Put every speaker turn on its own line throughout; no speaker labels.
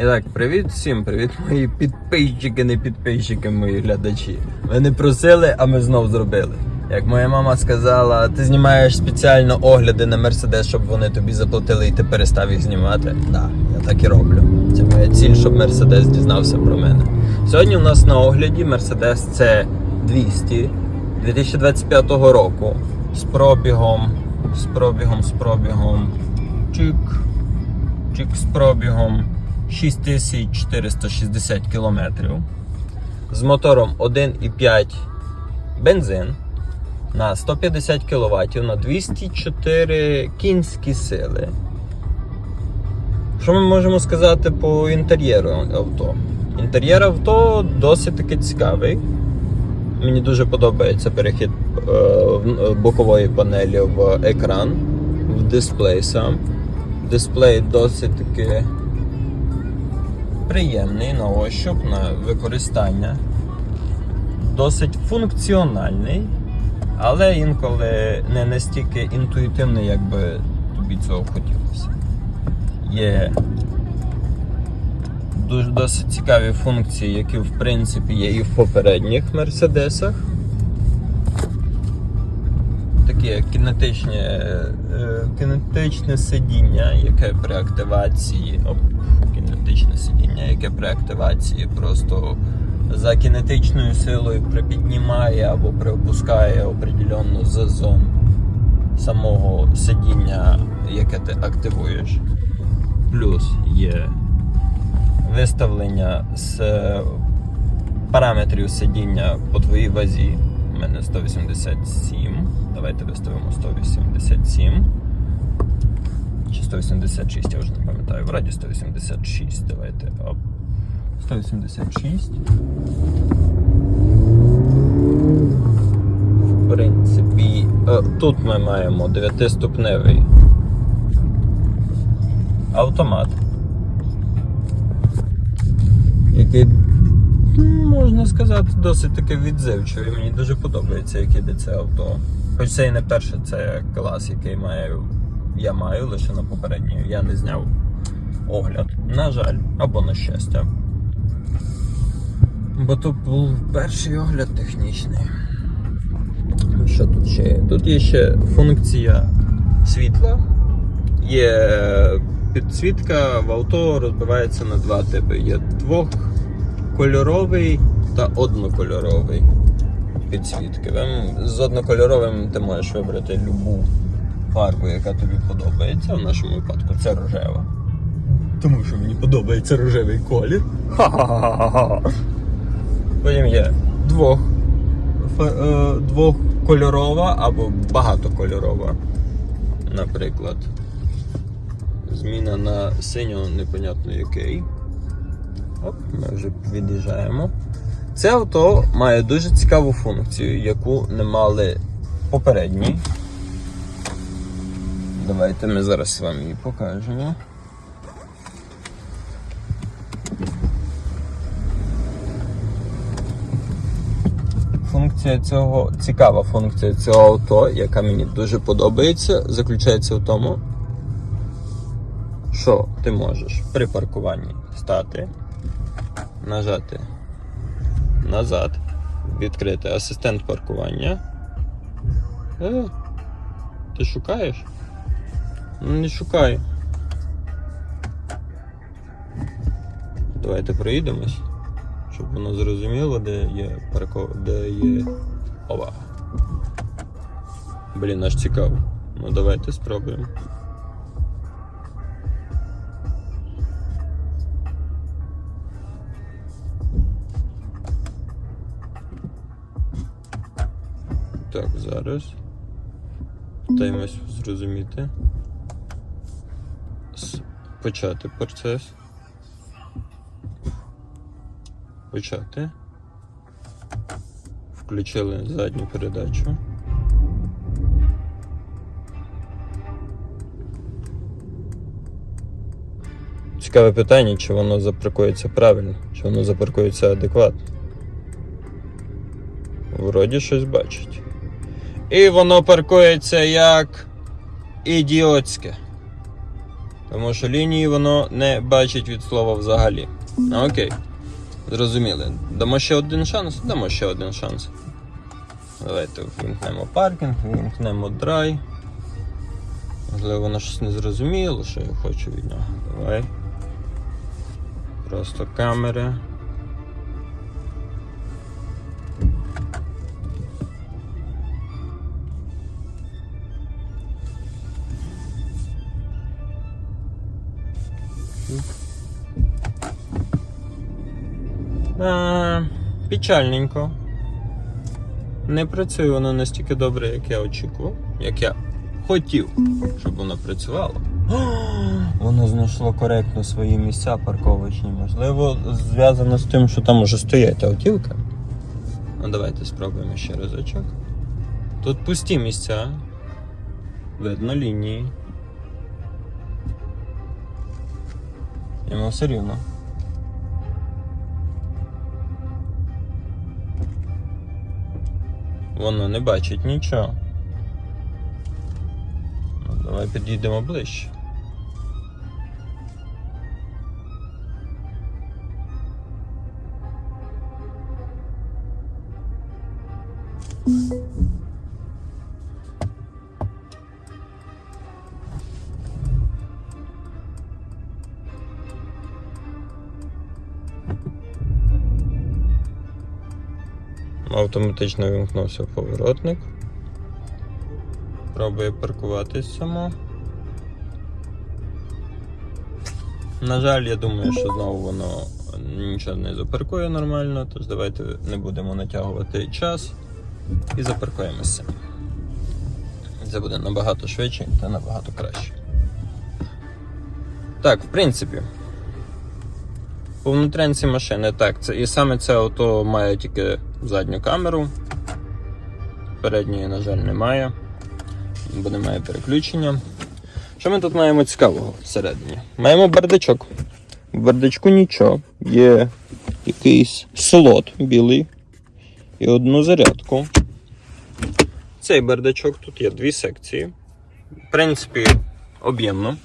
І так, привіт всім, привіт мої підписчики, не підписчики, мої глядачі. Ви не просили, а ми знов зробили. Як моя мама сказала, ти знімаєш спеціально огляди на Мерседес, щоб вони тобі заплатили і ти перестав їх знімати. Так, да, я так і роблю. Це моя ціль, щоб Мерседес дізнався про мене. Сьогодні у нас на огляді Мерседес це 200 2025 року з пробігом, з пробігом, з пробігом. Чик чик з пробігом 6460 км. З мотором 1,5 бензин на 150 кВт на 204 кінські сили. Що ми можемо сказати по інтер'єру авто? Інтер'єр авто досить таки цікавий. Мені дуже подобається перехід е, бокової панелі в екран, в дисплей сам. Дисплей досить таки приємний на ощуп, на використання. Досить функціональний, але інколи не настільки інтуїтивний, як би тобі цього хотілося. Є дуже досить цікаві функції, які в принципі є і в попередніх мерседесах. Такі як кінетичне, кінетичне сидіння, яке при активації. Оп, кінетичне сидіння, яке при активації просто за кінетичною силою припіднімає або приопускає определенну зазон самого сидіння, яке ти активуєш. Плюс є виставлення з е, параметрів сидіння по твоїй вазі. У мене 187. Давайте виставимо 187. Чи 186, я вже не пам'ятаю. Вроді 186. Давайте. Оп. 186. В принципі, е, тут ми маємо 9-ступневий автомат який, ну, можна сказати, досить таки відзивчивий. Мені дуже подобається, як іде це авто. Хоч це і не перше, це клас, який маю, я маю лише на попередній. Я не зняв огляд. На жаль, або на щастя. Бо то був перший огляд технічний. Що тут ще є? Тут є ще функція світла. Є підсвітка в авто розбивається на два типи. Є двохкольоровий та однокольоровий підсвітки. З однокольоровим ти можеш вибрати любу фарбу, яка тобі подобається. В нашому випадку це рожева. Тому що мені подобається рожевий колір. Ха-ха-ха-ха. Потім є двох, е, двохкольорова або багатокольорова, наприклад. Зміна на синьо непонятно який. Оп, ми вже від'їжджаємо. Це авто має дуже цікаву функцію, яку не мали попередні. Давайте ми зараз вам її покажемо. Функція цього, цікава функція цього авто, яка мені дуже подобається, заключається в тому, що ти можеш при паркуванні стати, нажати назад, відкрити асистент паркування. Е, ти шукаєш? Ну не шукай. Давайте проїдемось, щоб воно зрозуміло, де є парко... де є. Ова. Блін, аж цікаво. Ну давайте спробуємо. Зараз. Питаємось зрозуміти. Почати процес. Почати. Включили задню передачу. Цікаве питання, чи воно запаркується правильно, чи воно запаркується адекватно. Вроді щось бачить. І воно паркується як ідіотське. Тому що лінії воно не бачить від слова взагалі. Ну, Окей. Зрозуміли. Дамо ще один шанс? Дамо ще один шанс. Давайте вимкнемо паркінг, вимкнемо драй. Можливо, воно щось не зрозуміло, що я хочу від нього. Давай. Просто камери. А, печальненько. Не працює воно настільки добре, як я очікував, як я хотів, щоб воно працювало. Воно знайшло коректно свої місця парковочні. Можливо, зв'язано з тим, що там уже стоять автівка. Ну, давайте спробуємо ще разочок. Тут пусті місця. Видно лінії. Йому все рівно. Воно не бачить нічого. Ну, давай підійдемо ближче. Автоматично вимкнувся поворотник. Пробує паркуватись само. На жаль, я думаю, що знову воно нічого не запаркує нормально, тож давайте не будемо натягувати час і запаркуємося. Це буде набагато швидше та набагато краще. Так, в принципі. По внутрянці машини, так, це і саме це авто має тільки задню камеру. Передньої, на жаль, немає, бо немає переключення. Що ми тут маємо цікавого всередині? Маємо бардачок. В бардачку нічого. Є якийсь слот білий і одну зарядку. Цей бардачок тут є дві секції. В принципі, об'ємно.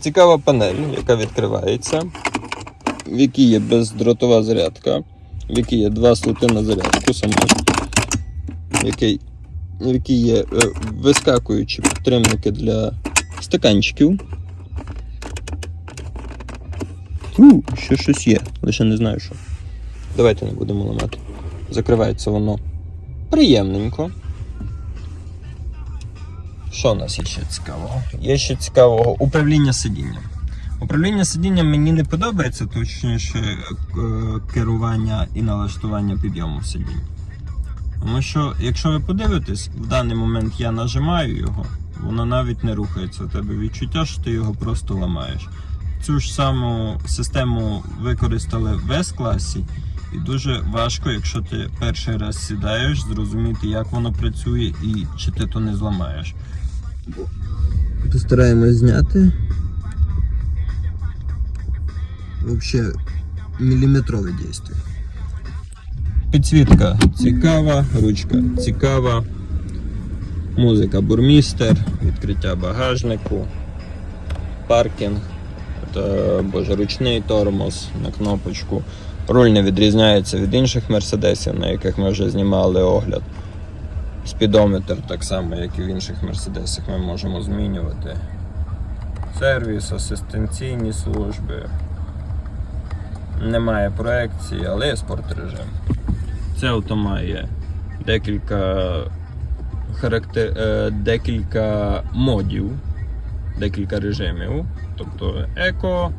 Цікава панель, яка відкривається, в якій є бездротова зарядка, в якій є два слоти на зарядку саме, в якій, в якій є е, вискакуючі підтримники для стаканчиків. У, ще щось є, лише не знаю що. Давайте не будемо ламати. Закривається воно приємненько. Що у нас є ще цікавого? Є ще цікавого управління сидінням. Управління сидінням мені не подобається, точніше е, керування і налаштування підйому сидіння. Тому що, якщо ви подивитесь, в даний момент я нажимаю його, воно навіть не рухається. У тебе відчуття, що ти його просто ламаєш. Цю ж саму систему використали в S-класі, і дуже важко, якщо ти перший раз сідаєш, зрозуміти, як воно працює і чи ти то не зламаєш. Постараємось зняти. Взагалі міліметрове дійство. Підсвітка цікава, ручка цікава. Музика бурмістер, відкриття багажнику, паркінг, та, боже, ручний тормоз на кнопочку. Руль не відрізняється від інших мерседесів, на яких ми вже знімали огляд. Спідометр так само, як і в інших мерседесах, ми можемо змінювати. Сервіс, асистенційні служби. Немає проекції, але є спорт режим. Це авто має декілька, характер... е, декілька модів, декілька режимів. Тобто еко,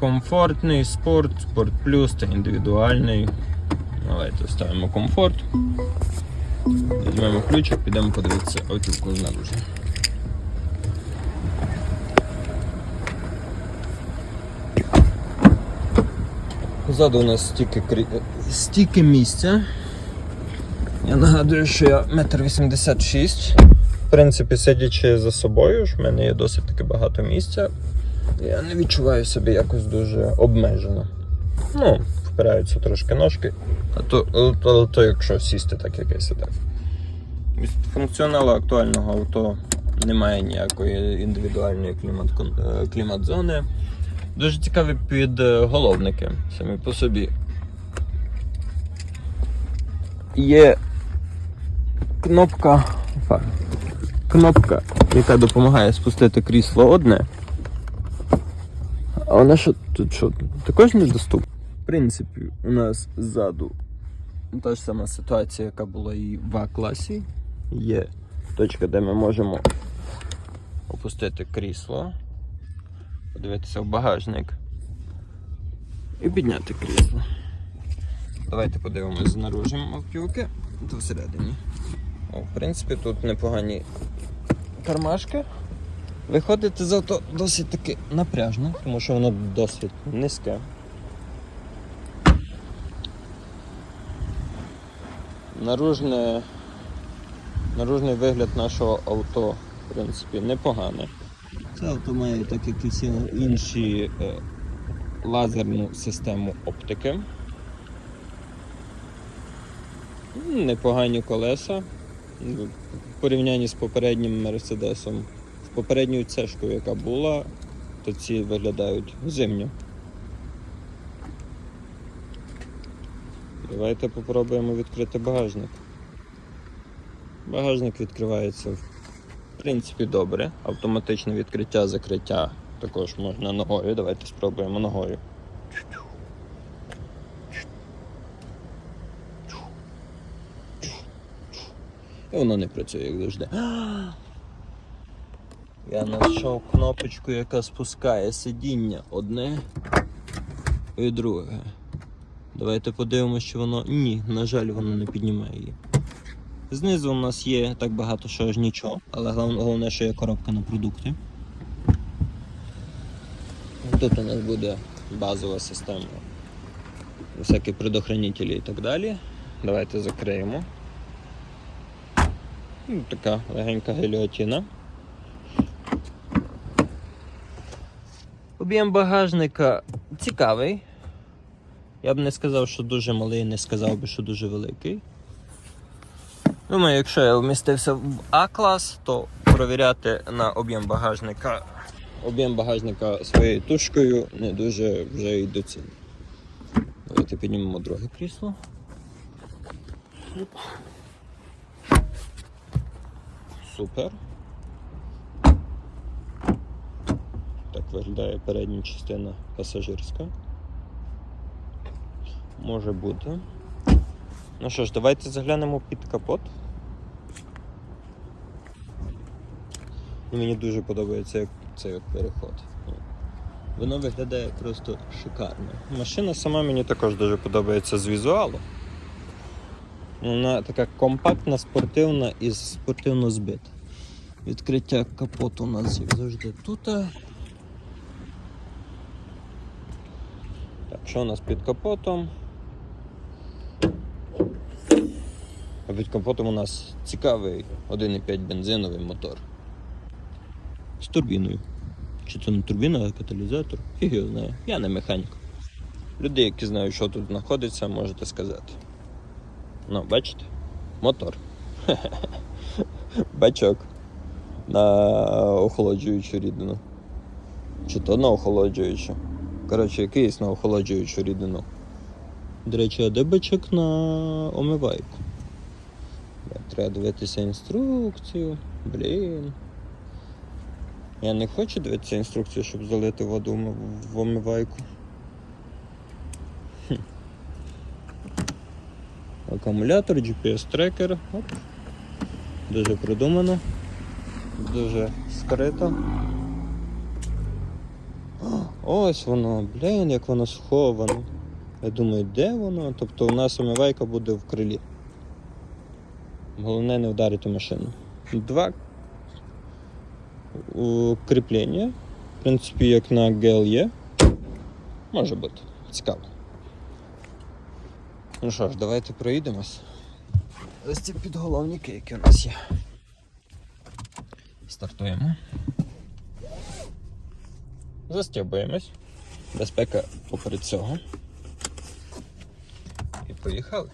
комфортний, спорт, спорт плюс та індивідуальний. Давайте ставимо комфорт. Візьмемо ключик, підемо подивитися автівку знаружи. Позаду у нас стільки, крі... стільки місця. Я нагадую, що я метр вісімдесят шість. В принципі, сидячи за собою, ж в мене є досить таки багато місця. Я не відчуваю себе якось дуже обмежено. Ну, впираються трошки ножки, а то, то, то якщо сісти так, як я сідав. Від функціоналу актуального авто Немає ніякої індивідуальної клімат, клімат-зони. Дуже цікаві підголовники самі по собі. Є кнопка. Кнопка, яка допомагає спустити крісло одне. А вона що тут що? Також недоступна. В принципі, у нас ззаду та ж сама ситуація, яка була і в А-класі. Є точка, де ми можемо опустити крісло, подивитися в багажник і підняти крісло. Давайте подивимось знаружі автівки, то всередині. О, в принципі, тут непогані кармашки. Виходити з авто досить таки напряжно, тому що воно досить низьке. Наружне, наружний вигляд нашого авто, в принципі, непоганий. Це авто має, так як і всі інші, е, лазерну систему оптики. Непогані колеса. В порівнянні з попереднім Мерседесом, з попередньою цешкою, яка була, то ці виглядають зимньо. Давайте попробуємо відкрити багажник. Багажник відкривається в принципі добре. Автоматичне відкриття, закриття також можна ногою. Давайте спробуємо ногою. І воно не працює, як завжди. Я знайшов кнопочку, яка спускає сидіння одне і друге. Давайте подивимося, що воно. Ні, на жаль, воно не піднімає її. Знизу у нас є так багато, що аж нічого, але головне, що є коробка на продукти. Тут у нас буде базова система. Всякі предохранителі і так далі. Давайте закриємо. Ну, Така легенька геліотіна. Об'єм багажника цікавий. Я б не сказав, що дуже малий, не сказав би, що дуже великий. Думаю, якщо я вмістився в А-клас, то провіряти на об'єм багажника об'єм багажника своєю тушкою не дуже вже й доцільно. Давайте піднімемо друге крісло. Супер. Так виглядає передня частина пасажирська. Може бути. Ну що ж, давайте заглянемо під капот. Мені дуже подобається цей переход. Воно виглядає просто шикарно. Машина сама мені також дуже подобається з візуалу. Вона така компактна, спортивна і спортивно збита. Відкриття капоту у нас як завжди тут. Так, що у нас під капотом? А під капотом у нас цікавий 1,5 бензиновий мотор. З турбіною. Чи це не турбіна, а каталізатор? Фіг його знає. Я не механік. Люди, які знають, що тут знаходиться, можете сказати. Ну, бачите? Мотор. Бачок. На охолоджуючу рідину. Чи то на охолоджуючу. Коротше, якийсь на охолоджуючу рідину. До речі, а де бачок на омивайку? Треба дивитися інструкцію. Блін. Я не хочу дивитися інструкцію, щоб залити воду в- омивайку. Акумулятор, GPS-трекер. Дуже продумано. Дуже скрито. Ось воно, блін, як воно сховано. Я думаю, де воно? Тобто у нас омивайка буде в крилі. Головне не вдарити машину. Два у- кріплення. В принципі, як на гел є. Може бути. Цікаво. Ну що ж, давайте проїдемось. Ось ці підголовники, які у нас є. Стартуємо. Застібуємось. Безпека поперед цього. І поїхали.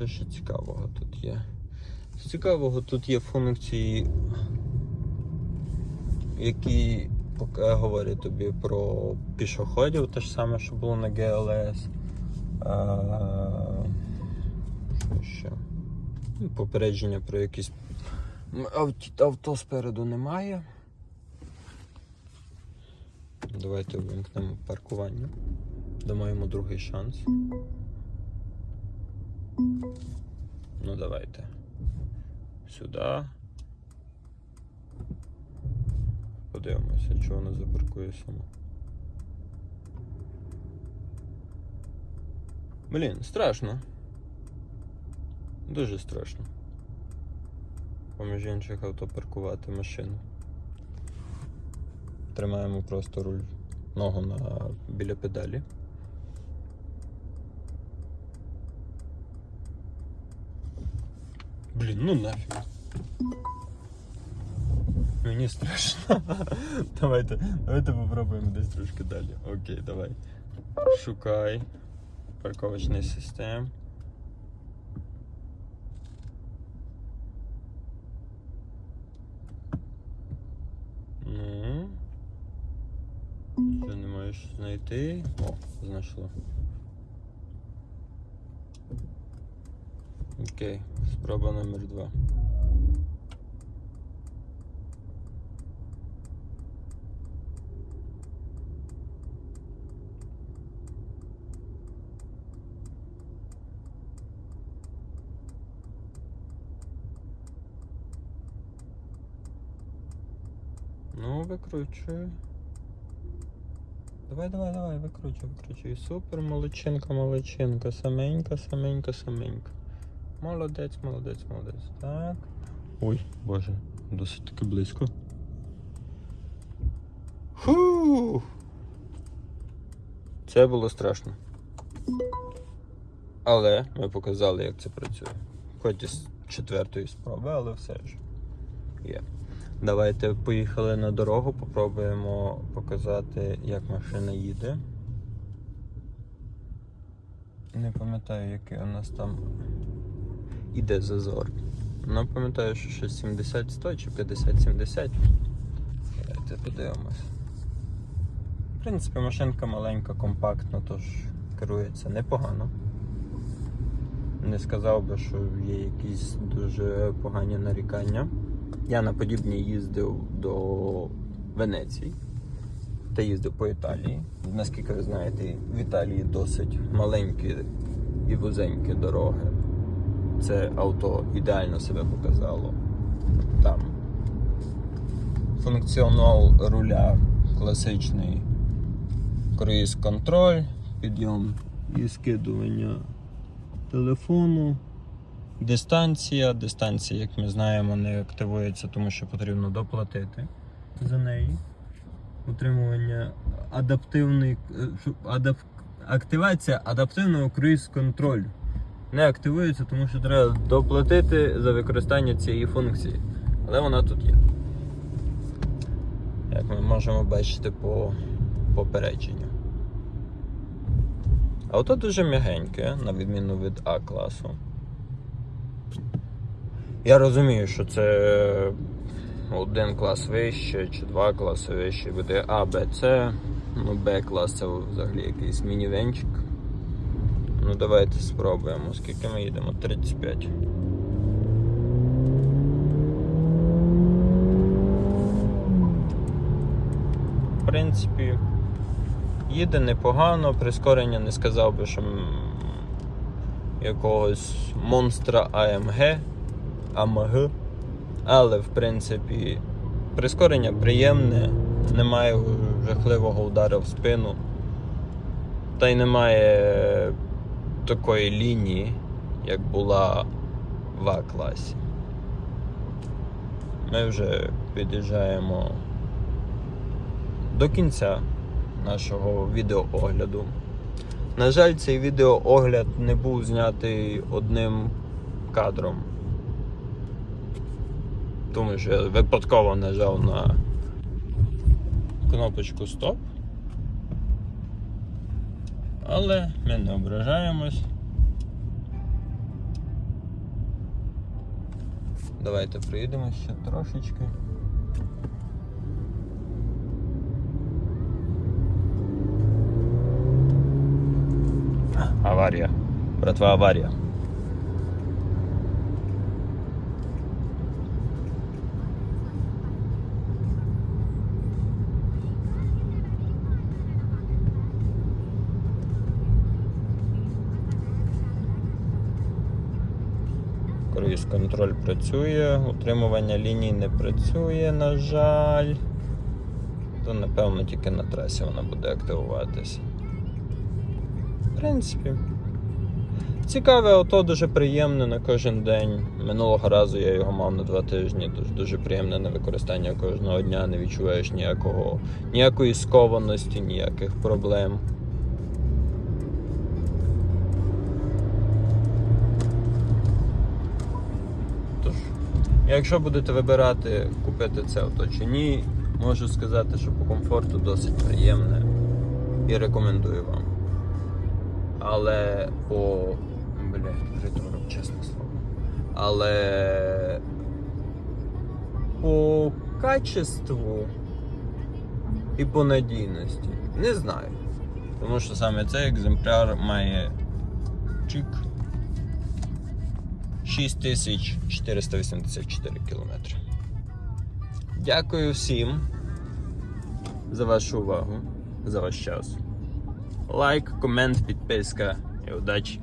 Що ще цікавого тут є? З цікавого тут є функції, які говорять тобі про пішоходів, те ж саме, що було на GLS. Що ще? Ну, Попередження про якісь авто спереду немає. Давайте вимкнемо паркування. Дамо йому другий шанс. Ну давайте. Сюди. Подивимося, чи воно запаркує само. Блін, страшно. Дуже страшно. Поміж інших авто паркувати машину. Тримаємо просто руль ногу на біля педалі. Блін, ну нафіг. Мені страшно. давайте, давайте попробуємо десь трошки далі. Окей, давай. Шукай парковочний систем. Ну. Що не можеш знайти? О, знайшло. Окей, спроба номер два. Ну, викручую. Давай, давай, давай, викручуй, викручуй. Супер, молодчинка, молодчинка. Саменька, саменька, саменька. Молодець, молодець, молодець. Так. Ой, боже, досить таки близько. Фу. Це було страшно. Але ми показали, як це працює. Хоч і з четвертої спроби, але все ж є. Давайте поїхали на дорогу, попробуємо показати, як машина їде. Не пам'ятаю, який у нас там іде зазор. Ну, пам'ятаю, що щось 70-100 чи 50-70. Давайте подивимось. В принципі, машинка маленька, компактна, тож керується непогано. Не сказав би, що є якісь дуже погані нарікання. Я на подібній їздив до Венеції та їздив по Італії. Наскільки ви знаєте, в Італії досить маленькі і вузенькі дороги. Це авто ідеально себе показало там. Функціонал руля класичний круїз контроль, підйом і скидування телефону. Дистанція. Дистанція, як ми знаємо, не активується, тому що потрібно доплатити за неї. Утримування адаптивний. е, Адап, активація адаптивного круїз контролю. Не активується, тому що треба доплатити за використання цієї функції. Але вона тут є. Як ми можемо бачити по попередженню. Авто дуже м'ягеньке, на відміну від А класу. Я розумію, що це один клас вище чи два класи вище буде А, Б, С. Ну, Б клас це взагалі якийсь мінівенчик. Ну давайте спробуємо. Скільки ми їдемо? 35. В принципі, їде непогано, прискорення не сказав би, що якогось монстра АМГ, АМГ. Але в принципі прискорення приємне, немає жахливого удару в спину. Та й немає такої лінії, як була в А-класі. Ми вже під'їжджаємо до кінця нашого відеоогляду. На жаль, цей відеоогляд не був знятий одним кадром. Тому що я випадково нажав на кнопочку стоп. Але ми не ображаємось. Давайте проїдемо ще трошечки. Аварія. Братва аварія. Круїз контроль працює, утримування ліній не працює, на жаль. То напевно тільки на трасі вона буде активуватися. В принципі. Цікаве авто, дуже приємне на кожен день. Минулого разу я його мав на два тижні, тож дуже приємне на використання кожного дня, не відчуваєш ніякого, ніякої скованості, ніяких проблем. Якщо будете вибирати купити це авто чи ні, можу сказати, що по комфорту досить приємне і рекомендую вам. Але по. Блять, приторок, чесне слово. Але по качеству і по надійності не знаю. Тому що саме цей екземпляр має чик 6484 кілометри. Дякую всім за вашу увагу, за ваш час. Лайк, комент, підписка і удачі!